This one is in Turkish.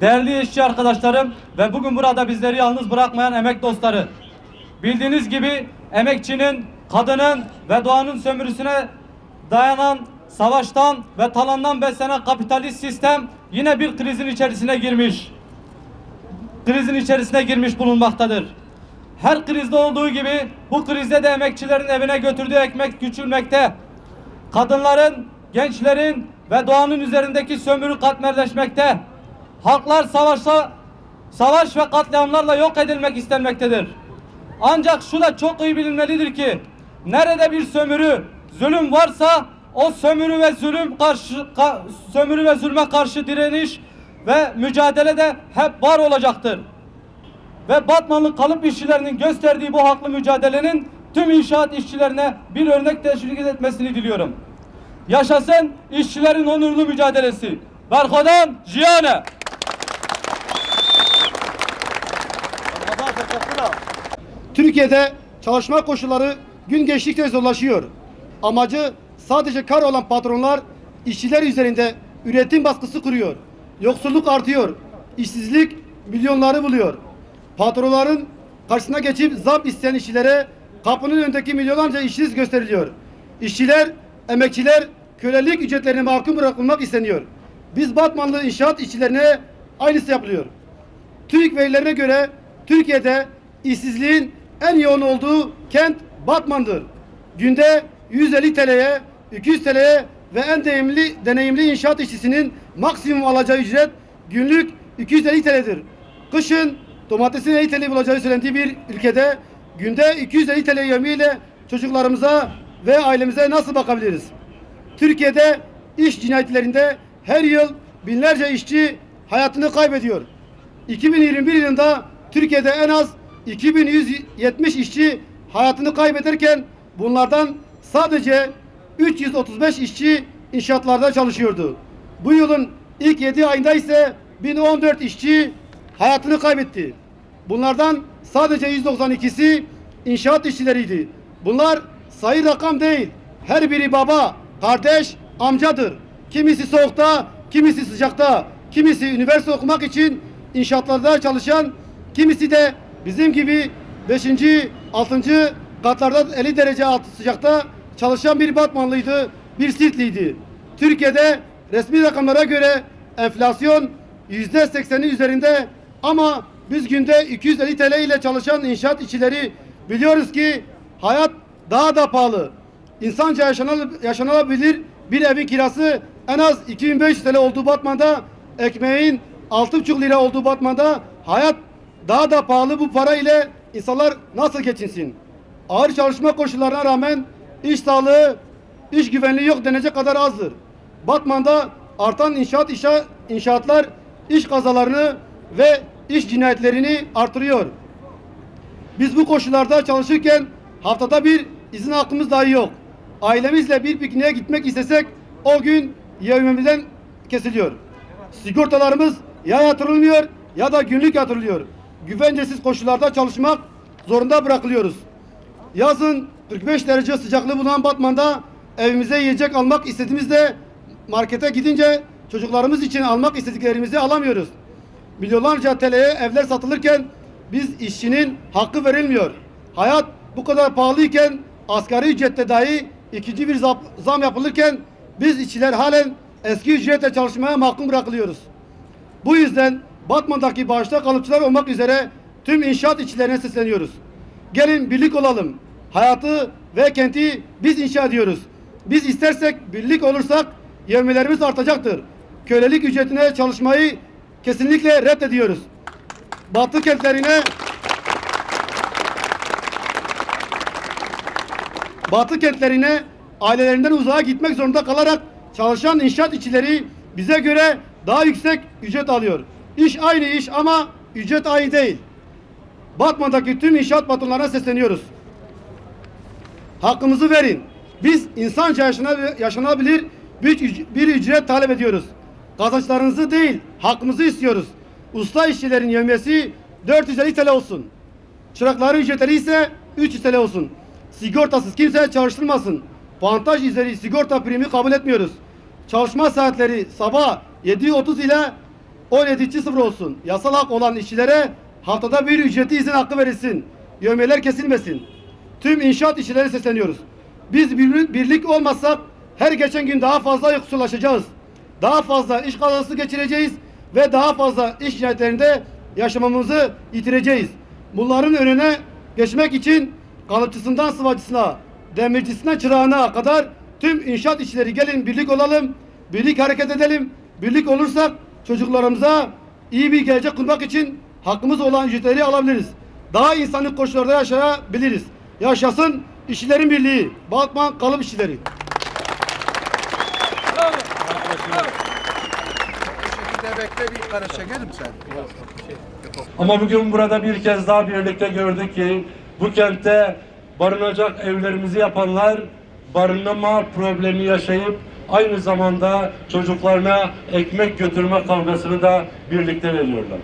değerli işçi arkadaşlarım ve bugün burada bizleri yalnız bırakmayan emek dostları. Bildiğiniz gibi emekçinin, kadının ve doğanın sömürüsüne dayanan savaştan ve talandan beslenen kapitalist sistem yine bir krizin içerisine girmiş. Krizin içerisine girmiş bulunmaktadır. Her krizde olduğu gibi bu krizde de emekçilerin evine götürdüğü ekmek küçülmekte. Kadınların, gençlerin ve doğanın üzerindeki sömürü katmerleşmekte. Halklar savaşla, savaş ve katliamlarla yok edilmek istenmektedir. Ancak şu da çok iyi bilinmelidir ki nerede bir sömürü, zulüm varsa o sömürü ve zulüm karşı ka- sömürü ve zulme karşı direniş ve mücadele de hep var olacaktır. Ve Batmanlı kalıp işçilerinin gösterdiği bu haklı mücadelenin tüm inşaat işçilerine bir örnek teşvik etmesini diliyorum. Yaşasın işçilerin onurlu mücadelesi. Berkodan Jiyane. Türkiye'de çalışma koşulları gün geçtikçe zorlaşıyor. Amacı sadece kar olan patronlar işçiler üzerinde üretim baskısı kuruyor. Yoksulluk artıyor. İşsizlik milyonları buluyor. Patronların karşısına geçip zam isteyen işçilere kapının önündeki milyonlarca işsiz gösteriliyor. İşçiler, emekçiler kölelik ücretlerine mahkum bırakılmak isteniyor. Biz Batmanlı inşaat işçilerine aynısı yapılıyor. TÜİK verilerine göre Türkiye'de işsizliğin en yoğun olduğu kent Batman'dır. Günde 150 TL'ye, 200 TL'ye ve en deneyimli, deneyimli inşaat işçisinin maksimum alacağı ücret günlük 250 TL'dir. Kışın domatesin 50 TL bulacağı söylendiği bir ülkede günde 250 TL yövmiyle çocuklarımıza ve ailemize nasıl bakabiliriz? Türkiye'de iş cinayetlerinde her yıl binlerce işçi hayatını kaybediyor. 2021 yılında Türkiye'de en az 2170 işçi hayatını kaybederken bunlardan sadece 335 işçi inşaatlarda çalışıyordu. Bu yılın ilk 7 ayında ise 1014 işçi hayatını kaybetti. Bunlardan sadece 192'si inşaat işçileriydi. Bunlar sayı rakam değil. Her biri baba, kardeş, amcadır. Kimisi soğukta, kimisi sıcakta, kimisi üniversite okumak için inşaatlarda çalışan, kimisi de bizim gibi 5. 6. katlarda 50 derece altı sıcakta çalışan bir Batmanlıydı, bir Sirtliydi. Türkiye'de resmi rakamlara göre enflasyon yüzde 80'i üzerinde ama biz günde 250 TL ile çalışan inşaat işçileri biliyoruz ki hayat daha da pahalı. İnsanca yaşanılabilir bir evin kirası en az 2500 TL olduğu Batman'da ekmeğin 6,5 lira olduğu Batman'da hayat daha da pahalı bu para ile insanlar nasıl geçinsin? Ağır çalışma koşullarına rağmen iş sağlığı, iş güvenliği yok denecek kadar azdır. Batman'da artan inşaat işa, inşaatlar iş kazalarını ve iş cinayetlerini artırıyor. Biz bu koşullarda çalışırken haftada bir izin hakkımız dahi yok. Ailemizle bir pikniğe gitmek istesek o gün yevmimizden kesiliyor. Sigortalarımız ya yatırılmıyor ya da günlük yatırılıyor. Güvencesiz koşullarda çalışmak zorunda bırakılıyoruz. Yazın 45 derece sıcaklığı bulunan Batman'da evimize yiyecek almak istediğimizde markete gidince çocuklarımız için almak istediklerimizi alamıyoruz. Milyonlarca TL'ye evler satılırken biz işçinin hakkı verilmiyor. Hayat bu kadar pahalıyken asgari ücrette dahi ikinci bir zam, yapılırken biz işçiler halen eski ücretle çalışmaya mahkum bırakılıyoruz. Bu yüzden Batman'daki başta kalıpçılar olmak üzere tüm inşaat işçilerine sesleniyoruz. Gelin birlik olalım. Hayatı ve kenti biz inşa ediyoruz. Biz istersek birlik olursak yevmilerimiz artacaktır. Kölelik ücretine çalışmayı kesinlikle reddediyoruz. Batı kentlerine Batı kentlerine ailelerinden uzağa gitmek zorunda kalarak çalışan inşaat işçileri bize göre daha yüksek ücret alıyor. İş aynı iş ama ücret aynı değil. Batman'daki tüm inşaat patronlarına sesleniyoruz. Hakkımızı verin. Biz insanca yaşana- yaşanabilir bir, bir ücret talep ediyoruz. Kazançlarınızı değil, hakkımızı istiyoruz. Usta işçilerin yevmiyesi 450 TL olsun. Çırakların ücretleri ise 300 TL olsun. Sigortasız kimse çalıştırmasın. Puantaj üzeri sigorta primi kabul etmiyoruz. Çalışma saatleri sabah 7.30 ile 17 sıfır olsun. Yasal hak olan işçilere haftada bir ücreti izin hakkı verilsin. Yövmeler kesilmesin. Tüm inşaat işçileri sesleniyoruz. Biz bir- birlik olmazsak her geçen gün daha fazla yoksullaşacağız. Daha fazla iş kazası geçireceğiz ve daha fazla iş cinayetlerinde yaşamamızı yitireceğiz. Bunların önüne geçmek için kalıpçısından sıvacısına, demircisinden çırağına kadar tüm inşaat işçileri gelin birlik olalım, birlik hareket edelim. Birlik olursak çocuklarımıza iyi bir gelecek kurmak için hakkımız olan ücretleri alabiliriz. Daha insanlık koşullarda yaşayabiliriz. Yaşasın işçilerin birliği. Batman kalıp işçileri. Ama bugün burada bir kez daha birlikte gördük ki bu kentte barınacak evlerimizi yapanlar barınma problemi yaşayıp aynı zamanda çocuklarına ekmek götürme kavgasını da birlikte veriyorlar.